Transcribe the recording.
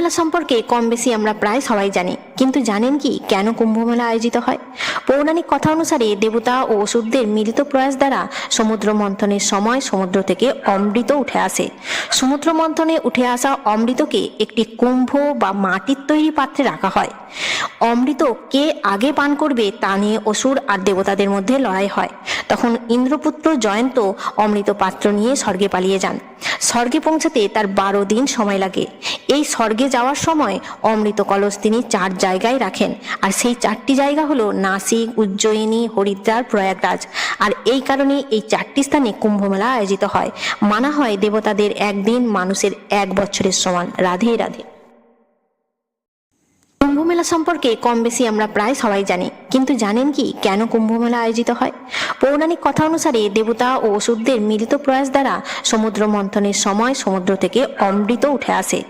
কুম্ভমেলা সম্পর্কে কম বেশি আমরা প্রায় সবাই জানি। কিন্তু জানেন কি কেন কুম্ভমেলা আয়োজিত হয়? পৌরাণিক কথা অনুসারে দেবতা ও অসুরদের মিলিত প্রয়াস দ্বারা সমুদ্র মন্থনের সময় সমুদ্র থেকে অমৃত উঠে আসে। সমুদ্র মন্থনে উঠে আসা অমৃতকে একটি কুম্ভ বা মাটির তৈরি পাত্রে রাখা হয়। অমৃত কে আগে পান করবে তা নিয়ে অসুর আর দেবতাদের মধ্যে লড়াই হয়। তখন ইন্দ্রপুত্র জয়ন্ত অমৃত পাত্র নিয়ে স্বর্গে পালিয়ে যান। স্বর্গে পৌঁছাতে তার বারো দিন সময় লাগে। এই স্বর্গে যাওয়ার সময় অমৃত কলস তিনি চার জায়গায় রাখেন। আর সেই চারটি জায়গা হলো নাসিক, উজ্জয়িনী, হরিদ্বার, প্রয়াগরাজ। আর এই কারণে এই চারটি স্থানে কুম্ভমেলা আয়োজিত হয়। মানা হয় দেবতাদের একদিন মানুষের এক বছরের সমান রাধে রাধে। কুম্ভমেলা সম্পর্কে কম বেশি আমরা প্রায় সবাই জানি। কিন্তু জানেন কি কেন কুম্ভমেলা আয়োজিত হয়? পৌরাণিক কথা অনুসারে দেবতা ও অসুরদের মিলিত প্রয়াস দ্বারা সমুদ্র মন্থনের সময় সমুদ্র থেকে অমৃত উঠে আসে।